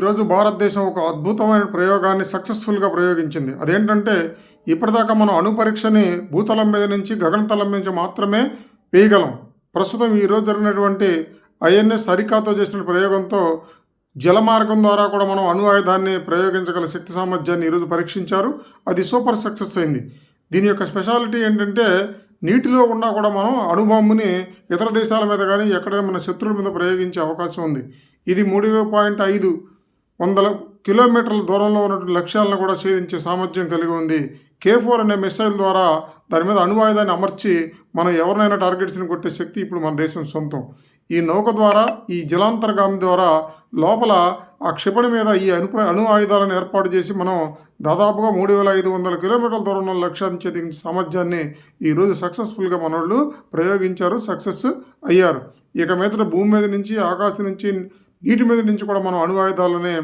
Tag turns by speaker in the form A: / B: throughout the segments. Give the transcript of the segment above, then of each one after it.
A: ఈరోజు భారతదేశం ఒక అద్భుతమైన ప్రయోగాన్ని సక్సెస్ఫుల్గా ప్రయోగించింది. అదేంటంటే ఇప్పటిదాకా మనం అణు పరీక్షని భూతలం మీద నుంచి గగనతలం నుంచి మాత్రమే వేయగలం. ప్రస్తుతం ఈరోజు జరిగినటువంటి ఐఎన్ఎస్ హరికాతో చేసిన ప్రయోగంతో జలమార్గం ద్వారా కూడా మనం అణు ఆయుధాన్ని ప్రయోగించగల శక్తి సామర్థ్యాన్ని ఈరోజు పరీక్షించారు. అది సూపర్ సక్సెస్ అయింది. దీని యొక్క స్పెషాలిటీ ఏంటంటే నీటిలో ఉన్నా కూడా మనం అణుబాంబుని ఇతర దేశాల మీద కానీ ఎక్కడైనా మన శత్రువుల మీద ప్రయోగించే అవకాశం ఉంది. ఇది మూడు పాయింట్ ఐదు వందల కిలోమీటర్ల దూరంలో ఉన్నటువంటి లక్ష్యాలను కూడా ఛేదించే సామర్థ్యం కలిగి ఉంది. కే ఫోర్ అనే మిసైల్ ద్వారా దాని మీద అణువాయుధాన్ని అమర్చి మనం ఎవరినైనా టార్గెట్స్ని కొట్టే శక్తి ఇప్పుడు మన దేశం సొంతం. ఈ నౌక ద్వారా ఈ జలాంతర్గామి ద్వారా లోపల ఆ క్షిపణి మీద ఈ అణు అణు ఆయుధాలను ఏర్పాటు చేసి మనం దాదాపుగా మూడు వేల ఐదు వందల కిలోమీటర్ల దూరంలో లక్ష్యాన్ని ఛేదించే సామర్థ్యాన్ని ఈరోజు సక్సెస్ఫుల్గా మనోళ్ళు ప్రయోగించారు సక్సెస్ అయ్యారు. ఇక మీదట భూమి మీద నుంచి ఆకాశం నుంచి నీటి మీద నుంచి కూడా మనం అణువాయుధాలనే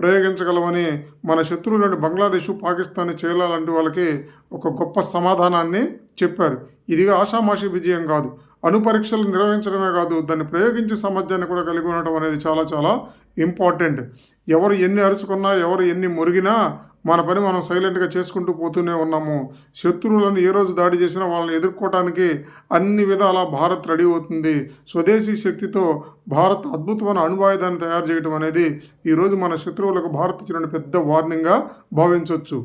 A: ప్రయోగించగలమని మన శత్రువులను బంగ్లాదేశ్ పాకిస్తాన్ చైనా లాంటి వాళ్ళకి ఒక గొప్ప సమాధానాన్ని చెప్పారు. ఇది ఆషామాషి విజయం కాదు. అణు పరీక్షలు నిర్వహించడమే కాదు దాన్ని ప్రయోగించే సామర్థ్యాన్ని కూడా కలిగి ఉండటం అనేది చాలా చాలా ఇంపార్టెంట్. ఎవరు ఎన్ని అరుచుకున్నా ఎవరు ఎన్ని మురిగినా మన పని మనం సైలెంట్గా చేసుకుంటూ పోతూనే ఉన్నాము. శత్రువులను ఏ రోజు దాడి చేసినా వాళ్ళని ఎదుర్కోవటానికి అన్ని విధాల భారత్ రెడీ అవుతుంది. స్వదేశీ శక్తితో భారత్ అద్భుతమైన అణువాయుధాన్ని తయారు చేయడం అనేది ఈరోజు మన శత్రువులకు భారత్ ఇచ్చిన పెద్ద వార్నింగ్గా భావించవచ్చు